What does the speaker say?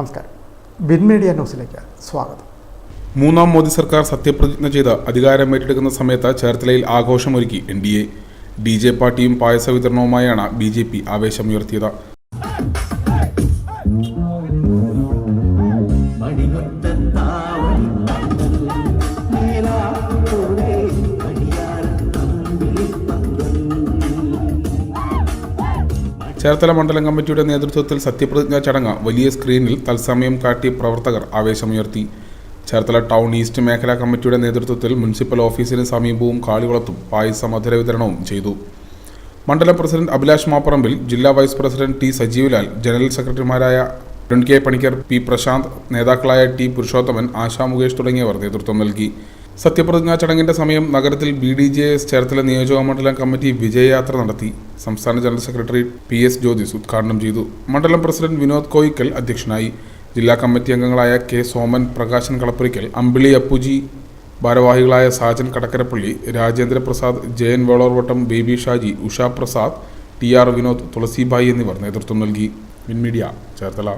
നമസ്കാരം. Bin media ന്യൂസിലേക്ക് സ്വാഗതം. മൂന്നാം മോദി സർക്കാർ സത്യപ്രതിജ്ഞ ചെയ്ത് അധികാരം ഏറ്റെടുക്കുന്ന സമയത്ത് ചേർത്തലയിൽ ആഘോഷമൊരുക്കി N D A D J പാർട്ടിയും പായസ വിതരണവുമായാണ് ബി ജെ പി ആവേശമുയർത്തിയത്. ചേർത്തല മണ്ഡലം കമ്മിറ്റിയുടെ നേതൃത്വത്തിൽ സത്യപ്രതിജ്ഞാ ചടങ്ങ് വലിയ സ്ക്രീനിൽ തത്സമയം കാട്ടി പ്രവർത്തകർ ആവേശമുയർത്തി. ചേർത്തല ടൗൺ ഈസ്റ്റ് മേഖലാ കമ്മിറ്റിയുടെ നേതൃത്വത്തിൽ മുനിസിപ്പൽ ഓഫീസിന് സമീപവും കാളികുളത്തും പായസ മധുര വിതരണവും ചെയ്തു. മണ്ഡലം പ്രസിഡന്റ് അഭിലാഷ് മാപ്പറമ്പിൽ ജില്ലാ vice president T Sajeevlal general സെക്രട്ടറിമാരായ അരുൺ കെ പണിക്കർ പി പ്രശാന്ത് നേതാക്കളായ ടി പുരുഷോത്തമൻ ആശാ മുകേഷ് തുടങ്ങിയവർ നേതൃത്വം നൽകി. സത്യപ്രതിജ്ഞാ ചടങ്ങിന്റെ സമയം നഗരത്തിൽ B D J S Cherthala നിയോജക മണ്ഡലം കമ്മിറ്റി വിജയയാത്ര നടത്തി. സംസ്ഥാന general secretary P S Jyothis ഉദ്ഘാടനം ചെയ്തു. മണ്ഡലം പ്രസിഡന്റ് വിനോദ് കോയിക്കൽ അധ്യക്ഷനായി. ജില്ലാ കമ്മിറ്റി അംഗങ്ങളായ കെ സോമൻ പ്രകാശൻ കളപ്പുരിക്കൽ അമ്പിളി അപ്പുജി ഭാരവാഹികളായ സാജൻ കടക്കരപ്പള്ളി രാജേന്ദ്ര പ്രസാദ് ജയൻ വേളോർവട്ടം ബേബി ഷാജി ഉഷാ പ്രസാദ് ടി ആർ വിനോദ് തുളസിബായി എന്നിവർ നേതൃത്വം നൽകി. മിൻമീഡിയ ചേർത്തല.